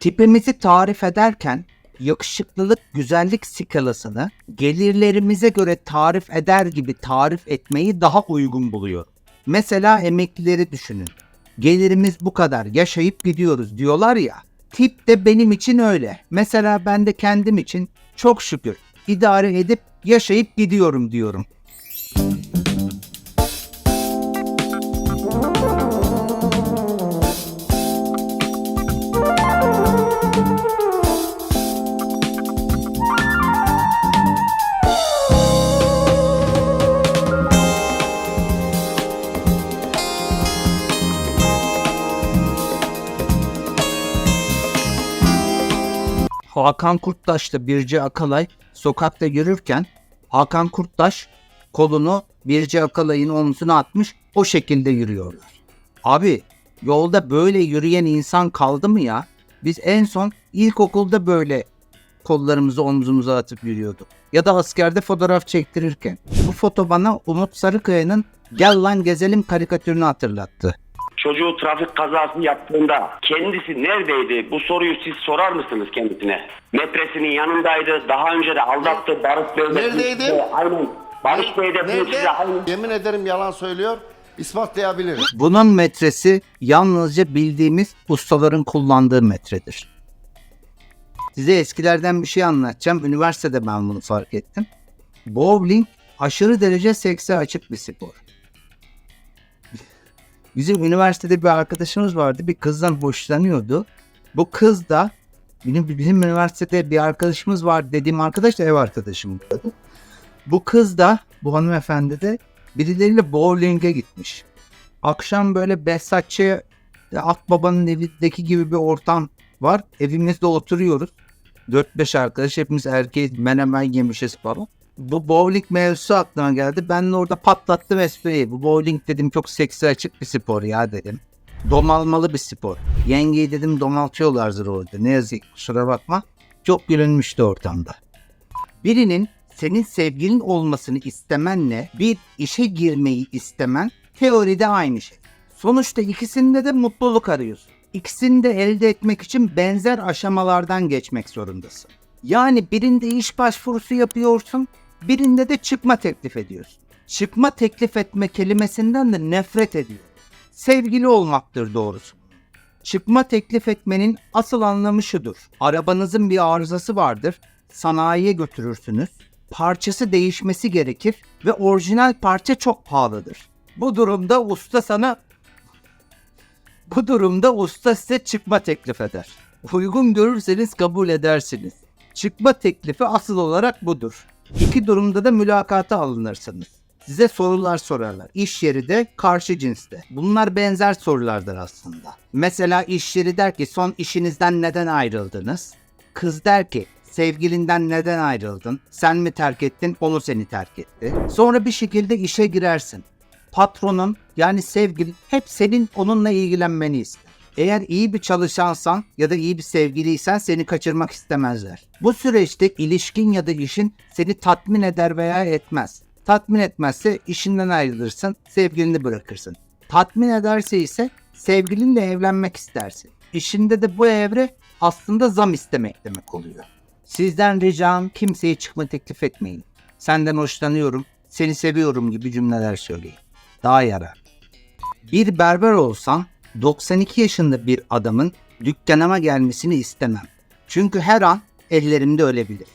Tipimizi tarif ederken yakışıklılık güzellik skalasını gelirlerimize göre tarif eder gibi tarif etmeyi daha uygun buluyor. Mesela emeklileri düşünün. Gelirimiz bu kadar yaşayıp gidiyoruz diyorlar ya. Tip de benim için öyle. Mesela ben de kendim için çok şükür idare edip yaşayıp gidiyorum diyorum. Hakan Kurttaş'la Birce Akalay sokakta yürürken Hakan Kurttaş kolunu Birce Akalay'ın omzuna atmış o şekilde yürüyorlar. Abi yolda böyle yürüyen insan kaldı mı ya? Biz en son ilkokulda böyle kollarımızı omzumuza atıp yürüyorduk. Ya da askerde fotoğraf çektirirken. Bu foto bana Umut Sarıkaya'nın Gel lan gezelim karikatürünü hatırlattı. Çocuğu trafik kazası yaptığında kendisi neredeydi? Bu soruyu siz sorar mısınız kendisine? Metresinin yanındaydı. Daha önce de aldattı. Barış Bey de Neredeydi? size Aynen. Barış Bey de bu Nerede? size aynen. Yemin ederim yalan söylüyor. İspatlayabilirim. Bunun metresi yalnızca bildiğimiz ustaların kullandığı metredir. Size eskilerden bir şey anlatacağım. Üniversitede ben bunu fark ettim. Bowling aşırı derece sekse açık bir spor. Bizim üniversitede bir arkadaşımız vardı. Bir kızdan hoşlanıyordu. Bu kız da benim, bizim üniversitede bir arkadaşımız var dediğim arkadaş da ev arkadaşım. Bu kız da bu hanımefendi de birileriyle bowling'e gitmiş. Akşam böyle Behzatçı Akbaba'nın evindeki gibi bir ortam var. Evimizde oturuyoruz. 4-5 arkadaş hepimiz erkeğiz menemen yemişiz falan. Bu bowling mevzusu aklıma geldi. Ben de orada patlattım espriyi. Bu bowling dedim çok seksi açık bir spor ya dedim. Domalmalı bir spor. Yengeyi dedim domaltıyorlardır orada. Ne yazık kusura bakma. Çok gülünmüştü ortamda. Birinin senin sevgilin olmasını istemenle bir işe girmeyi istemen teoride aynı şey. Sonuçta ikisinde de mutluluk arıyorsun. İkisini de elde etmek için benzer aşamalardan geçmek zorundasın. Yani birinde iş başvurusu yapıyorsun, birinde de çıkma teklif ediyorsun. Çıkma teklif etme kelimesinden de nefret ediyorum. Sevgili olmaktır doğrusu. Çıkma teklif etmenin asıl anlamı şudur. Arabanızın bir arızası vardır. Sanayiye götürürsünüz. Parçası değişmesi gerekir ve orijinal parça çok pahalıdır. Bu durumda usta sana bu durumda usta size çıkma teklif eder. Uygun görürseniz kabul edersiniz. Çıkma teklifi asıl olarak budur. İki durumda da mülakata alınırsınız. Size sorular sorarlar. İş yeri de karşı cinste. Bunlar benzer sorulardır aslında. Mesela iş yeri der ki son işinizden neden ayrıldınız? Kız der ki sevgilinden neden ayrıldın? Sen mi terk ettin, o mu seni terk etti? Sonra bir şekilde işe girersin. Patronun yani sevgilin hep senin onunla ilgilenmeni ister. Eğer iyi bir çalışansan ya da iyi bir sevgiliysen seni kaçırmak istemezler. Bu süreçte ilişkin ya da işin seni tatmin eder veya etmez. Tatmin etmezse işinden ayrılırsın, sevgilini bırakırsın. Tatmin ederse ise sevgilinle evlenmek istersin. İşinde de bu evre aslında zam istemek demek oluyor. Sizden ricam kimseye çıkma teklif etmeyin. Senden hoşlanıyorum, seni seviyorum gibi cümleler söyleyin. Daha yarar. Bir berber olsam 92 yaşında bir adamın dükkanıma gelmesini istemem. Çünkü her an ellerimde ölebilir.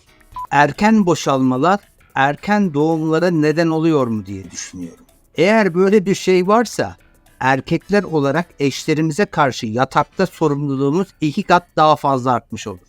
Erken boşalmalar erken doğumlara neden oluyor mu diye düşünüyorum. Eğer böyle bir şey varsa erkekler olarak eşlerimize karşı yatakta sorumluluğumuz iki kat daha fazla artmış olur.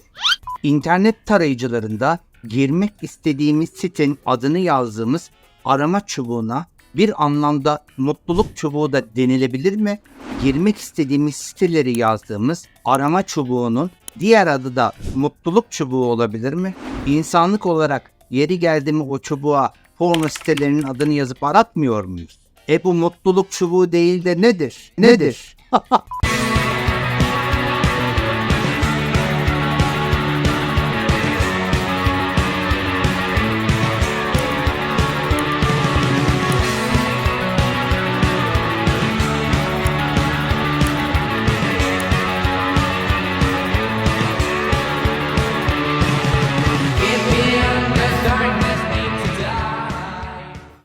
İnternet tarayıcılarında girmek istediğimiz sitenin adını yazdığımız arama çubuğuna bir anlamda mutluluk çubuğu da denilebilir mi? Girmek istediğimiz siteleri yazdığımız arama çubuğunun diğer adı da mutluluk çubuğu olabilir mi? İnsanlık olarak yeri geldi mi o çubuğa porno sitelerinin adını yazıp aratmıyor muyuz? E bu mutluluk çubuğu değil de nedir? Nedir?